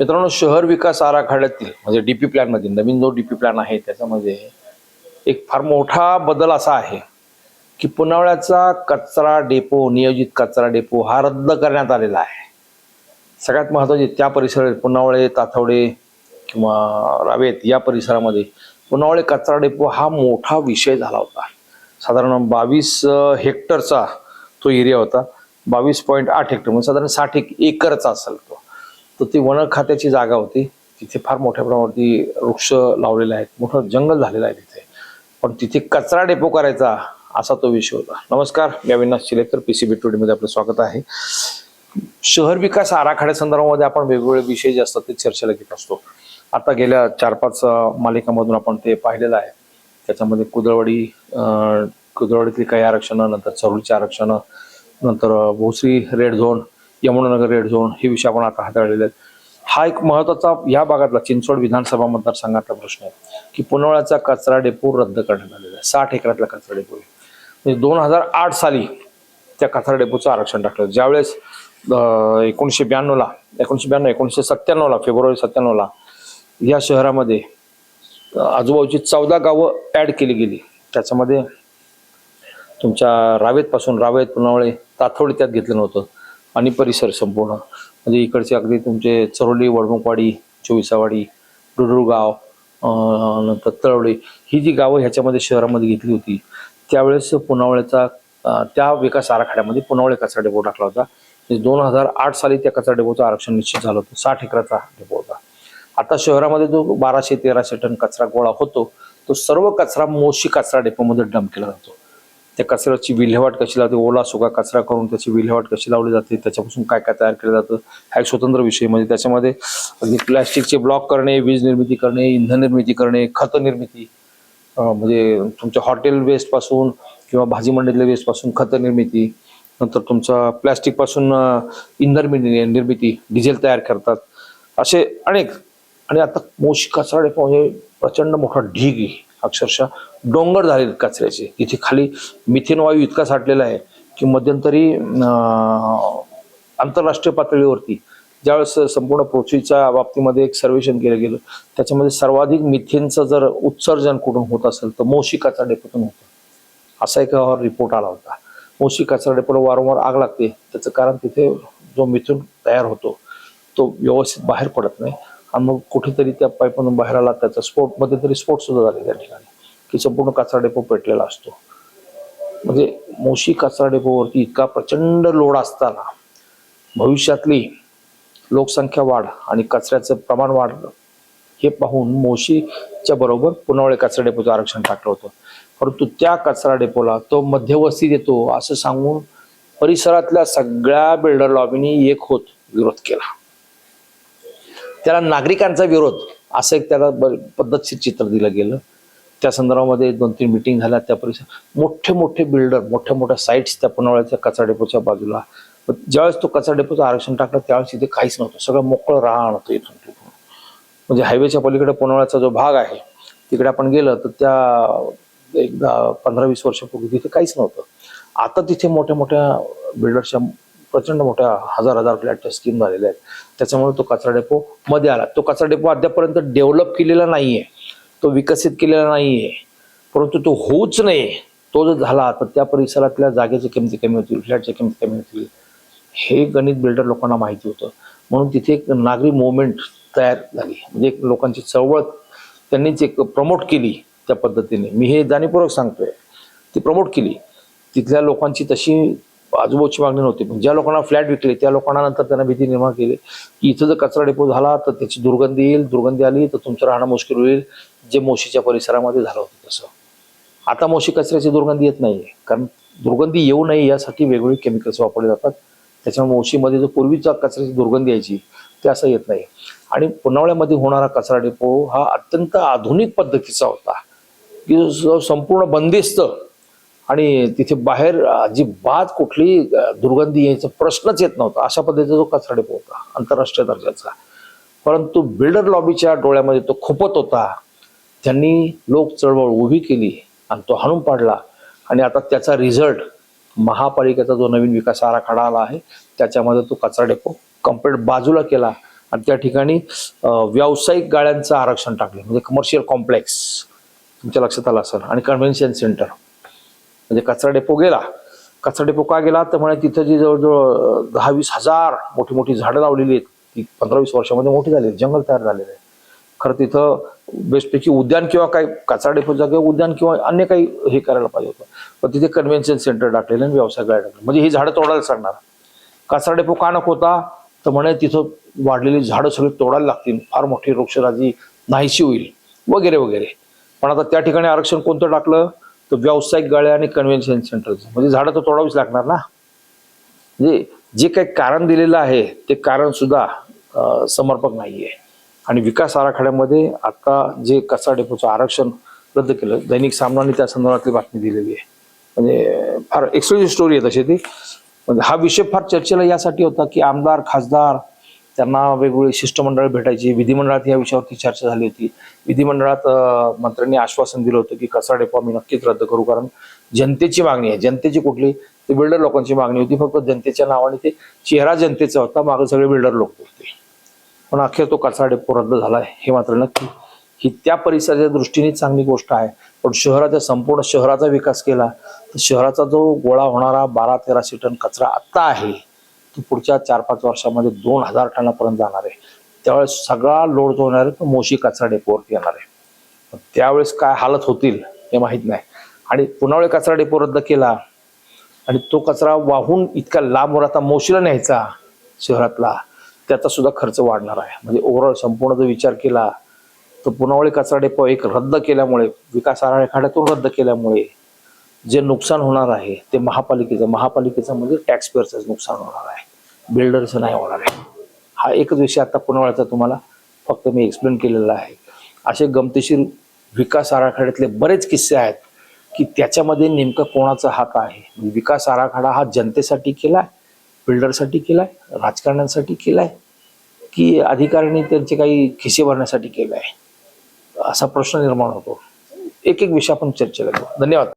मित्रांनो शहर विकास आराखड्यातील म्हणजे डीपी प्लॅनमध्ये नवीन जो डीपी प्लॅन आहे त्याच्यामध्ये एक फार मोठा बदल असा आहे की पुनावळ्याचा कचरा डेपो नियोजित कचरा डेपो हा रद्द करण्यात आलेला आहे. सगळ्यात महत्त्वाचे त्या परिसरात पुनावळे ताथवडे किंवा रावेत या परिसरामध्ये पुनावळे कचरा डेपो हा मोठा विषय झाला होता. साधारण बावीस हेक्टरचा तो एरिया होता. बावीस पॉईंट आठ हेक्टर म्हणजे साधारण साठ एक एकरचा असेल तो. तर ती वन खात्याची जागा होती. तिथे फार मोठ्या प्रमाणावरती वृक्ष लावलेले आहेत. मोठं जंगल झालेलं आहे तिथे. पण तिथे कचरा डेपो करायचा असा तो विषय होता. नमस्कार मी Avinash Shilekar P C B मध्ये आपलं स्वागत आहे. शहर विकास आराखड्या संदर्भामध्ये आपण वेगवेगळे विषय जे असतात ते चर्चेला घेत असतो. आता गेल्या चार पाच मालिकामधून आपण ते पाहिलेलं आहे. त्याच्यामध्ये कुदळवाडी कुदळवाडीतली काही आरक्षणं नंतर चरुळची आरक्षणं नंतर Bhosari red zone Yamunanagar red zone हे विषय आपण आता हाताळलेले आहेत. हा एक महत्त्वाचा या भागातला चिंचवड विधानसभा मतदारसंघातला प्रश्न आहे की पुनवळ्याचा कचरा डेपो रद्द करण्यात आलेला आहे. साठ एकरातला कचरा डेपो आहे. म्हणजे दोन हजार आठ साली त्या कचरा डेपोचं आरक्षण टाकलं. ज्यावेळेस एकोणीसशे ब्याण्णवला एकोणीसशे ब्याण्णव एकोणीसशे सत्त्याण्णवला फेब्रुवारी सत्त्याण्णवला या शहरामध्ये आजूबाजूची चौदा गावं ॲड केली गेली. त्याच्यामध्ये तुमच्या रावेतपासून रावेत पुनावळे तातोडी त्यात घेतलं नव्हतं. आणि परिसर संपूर्ण. म्हणजे इकडचे अगदी तुमचे चरोली वडमुखवाडी चोविसावाडी डुडुरगाव नंतर तळवळी ही जी गावं ह्याच्यामध्ये शहरामध्ये घेतली होती त्यावेळेस पुनावळ्याचा त्या विकास आराखड्यामध्ये पुनावळे कचरा डेपो टाकला होता. म्हणजे दोन हजार आठ साली त्या कचरा डेपोचं आरक्षण निश्चित झालं होतं साठ एकराचा डेपो होता. आता शहरामध्ये जो बाराशे तेराशे टन कचरा गोळा होतो तो सर्व कचरा मोशी कचरा डेपोमध्ये डंप केला जातो. त्या कचऱ्याची विल्हेवाट कशी लावते? ओला सुका कचरा करून त्याची विल्हेवाट कशी लावली जाते? त्याच्यापासून काय काय तयार केलं जातं? हा एक स्वतंत्र विषय म्हणजे त्याच्यामध्ये अगदी प्लॅस्टिकचे ब्लॉक करणे वीज निर्मिती करणे इंधन निर्मिती करणे खत निर्मिती म्हणजे तुमच्या हॉटेल वेस्टपासून किंवा भाजी मंडईतल्या वेस्टपासून खत निर्मिती नंतर तुमचा प्लॅस्टिकपासून इंधन निर्मिती डिझेल तयार करतात. असे अनेक. आणि आता मोशी कचरा डेपो म्हणजे प्रचंड मोठा ढीग आहे. अक्षरशः डोंगर झाले कचऱ्याचे. इथे खाली मिथेन वायू इतका साठलेला आहे की मध्यंतरी आंतरराष्ट्रीय पातळीवरती ज्यावेळेस संपूर्ण पृथ्वीच्या बाबतीमध्ये एक सर्वेक्षण केलं गेलं त्याच्यामध्ये सर्वाधिक मिथेनचं जर उत्सर्जन कुठून होत असेल तर मोशी कचरा डेपोतून होतं. असा एक रिपोर्ट आला होता. मोशी कचरा डेपोला वारंवार आग लागते. त्याचं कारण तिथे जो मिथून तयार होतो तो व्यवस्थित बाहेर पडत नाही. आणि मग कुठेतरी त्या पाईपमधून बाहेर आला त्याचा स्फोटमध्ये तरी स्फोट सुद्धा झाले त्या ठिकाणी. की संपूर्ण कचरा डेपो पेटलेला असतो. म्हणजे मोशी कचरा डेपोवरती इतका प्रचंड लोड असताना भविष्यातली लोकसंख्या वाढ आणि कचऱ्याचं प्रमाण वाढलं हे पाहून मोशीच्या बरोबर पुनवळे कचरा डेपोचं आरक्षण टाकलं होतं. परंतु त्या कचरा डेपोला तो मध्यवस्ती देतो असं सांगून परिसरातल्या सगळ्या बिल्डर लॉबीनी एक होत विरोध केला. त्याला नागरिकांचा विरोध असं एक त्याला ब- पद्धतशीर चित्र दिलं गेलं. त्या संदर्भामध्ये दोन तीन मिटिंग झाल्या त्या परिसर मोठे मोठे बिल्डर मोठ्या मोठ्या साईट्स त्या पुनवळ्याच्या कचरा डेपोच्या बाजूला. ज्यावेळेस तो कचरा डेपोचं आरक्षण टाकलं त्यावेळेस इथे काहीच नव्हतं. सगळं मोकळं राहण होतं इथून तिथून. म्हणजे हायवेच्या पलीकडे पुनवळ्याचा जो भाग आहे तिकडे आपण गेलं तर त्या एकदा पंधरा वीस वर्षापूर्वी तिथे काहीच नव्हतं. आता तिथे मोठ्या मोठ्या बिल्डर्सच्या प्रचंड मोठ्या हजार हजार फ्लॅटच्या स्कीम झालेल्या आहेत. त्याच्यामुळे तो कचरा डेपो मध्ये आला. तो कचरा डेपो अद्यापर्यंत डेव्हलप केलेला नाहीये. तो विकसित केलेला नाहीये. परंतु तो होऊच नाही तो जर झाला तर त्या परिसरातल्या जागेच्या किमती कमी होतील फ्लॅटच्या किमती कमी होतील. हे गणित बिल्डर लोकांना माहिती होतं. म्हणून तिथे एक नागरी मुवमेंट तयार झाली. म्हणजे एक लोकांची चळवळ त्यांनीच एक प्रमोट केली त्या पद्धतीने. मी हे जाणीवपूर्वक सांगतोय. ती प्रमोट केली. तिथल्या लोकांची तशी आजूबाजूची मागणी नव्हती. पण ज्या लोकांना फ्लॅट विकले त्या लोकांना नंतर त्यांना भीती निर्माण केली. की इथं जर कचरा डेपो झाला तर त्याची दुर्गंधी येईल दुर्गंधी आली तर तुमचं राहणं मुश्किल होईल. जे मोशीच्या परिसरामध्ये झालं होतं तसं. आता मोशी कचऱ्याची दुर्गंधी येत नाही कारण दुर्गंधी येऊ नये यासाठी वेगवेगळे केमिकल्स वापरले जातात. त्याच्यामुळे मोशीमध्ये जो पूर्वीचा कचऱ्याची दुर्गंधी यायची ते असं येत नाही. आणि पुनावळ्यामध्ये होणारा कचरा डेपो हा अत्यंत आधुनिक पद्धतीचा होता. की जो संपूर्ण बंदिस्त आणि तिथे बाहेर अजिबात कुठली दुर्गंधी यायचा प्रश्नच येत नव्हता. अशा पद्धतीचा जो कचरा डेपो होता आंतरराष्ट्रीय दर्जाचा. परंतु बिल्डर लॉबीच्या डोळ्यामध्ये तो खुपत होता. त्यांनी लोक चळवळ उभी केली आणि तो हाणून पाडला. आणि आता त्याचा रिझल्ट महापालिकेचा जो नवीन विकास आराखडा आला आहे त्याच्यामध्ये तो कचरा डेपो कंप्लीट बाजूला केला आणि त्या ठिकाणी व्यावसायिक गाड्यांचं आरक्षण टाकले. म्हणजे कमर्शियल कॉम्प्लेक्स तुमच्या लक्षात आलं असेल. आणि कन्व्हेन्शन सेंटर म्हणजे कचरा डेपो गेला. कचरा डेपो का गेला? तर म्हणे तिथं जी जवळजवळ दहा वीस हजार मोठी मोठी झाडं लावलेली आहेत. ती पंधरा वीस वर्षामध्ये मोठी झाली आहेत, जंगल तयार झालेलं आहे. खरं तिथं बेस्टपैकी उद्यान किंवा काय कचरा डेपो जागे उद्यान किंवा अन्य काही हे करायला पाहिजे होतं. पण तिथे कन्व्हेन्शन सेंटर टाकलेलं आणि व्यवसाय गाड्या टाकले म्हणजे ही झाडं तोडायला सांगणार. कचरा डेपो का नको होता? तर म्हणे तिथं वाढलेली झाडं सगळी तोडायला लागतील. फार मोठी वृक्षराजी नाहीशी होईल. वगैरे वगैरे. पण आता त्या ठिकाणी आरक्षण कोणतं टाकलं? तर व्यावसायिक गाळ्या आणि कन्व्हेन्शन सेंटरचं म्हणजे झाडं तर तोडावीच लागणार ना? म्हणजे जे काही कारण दिलेलं आहे ते कारण सुद्धा समर्पक नाही आहे आणि विकास आराखड्यामध्ये आता जे कचरा डेपोचं आरक्षण रद्द केलं दैनिक सामनाने त्या संदर्भातली बातमी दिलेली आहे. म्हणजे फार एक्सक्लुझिव्ह स्टोरी आहे तशी ती. म्हणजे हा विषय फार चर्चेला यासाठी होता की आमदार खासदार त्यांना वेगवेगळी शिष्टमंडळ भेटायची. विधिमंडळात या विषयावरती चर्चा झाली होती. विधिमंडळात मंत्र्यांनी आश्वासन दिलं होतं की कचरा डेपो आम्ही नक्कीच रद्द करू. कारण जनतेची मागणी आहे. जनतेची कुठली? ते बिल्डर लोकांची मागणी होती. फक्त जनतेच्या नावाने ते चेहरा जनतेचा होता. मागे सगळे बिल्डर लोक होते. पण अखेर तो कचरा डेपो रद्द झाला हे मात्र नक्की. ही त्या परिसराच्या दृष्टीने चांगली गोष्ट आहे. पण शहराच्या संपूर्ण शहराचा विकास केला. तर शहराचा जो गोळा होणारा बारा तेराशे टन कचरा आत्ता आहे. ती पुढच्या चार पाच वर्षामध्ये दोन हजार टनापर्यंत जाणार आहे. त्यावेळेस सगळा लोड जो होणार आहे तो मोशी कचरा डेपोवरती येणार आहे. त्यावेळेस काय हालत होतील हे माहीत नाही. आणि पुन्हा कचरा डेपो रद्द केला आणि तो कचरा वाहून इतका लांबवर आता मोशीला न्यायचा शहरातला त्याचा सुद्धा खर्च वाढणार आहे. म्हणजे ओव्हरऑल संपूर्ण जर विचार केला तर पुनावळी कचरा डेपो एक रद्द केल्यामुळे विकास आराखड्यातून रद्द केल्यामुळे जे नुकसान होणार आहे ते महापालिकेचं महापालिकेचं म्हणजे टॅक्सपेअरचं नुकसान होणार आहे. बिल्डरचं नाही होणार आहे. हा एकच विषय आता पुनवळ्याचा तुम्हाला फक्त मी एक्सप्लेन केलेला आहे. असे गमतीशीर विकास आराखड्यातले बरेच किस्से आहेत की त्याच्यामध्ये नेमकं कोणाचा हात आहे. म्हणजे विकास आराखडा हा जनतेसाठी केलाय बिल्डरसाठी केलाय राजकारण्यांसाठी केलाय की अधिकाऱ्यांनी त्यांचे काही खिसे भरण्यासाठी केलाय? असा प्रश्न निर्माण होतो. एक एक विषय आपण चर्चेला घेऊ. धन्यवाद.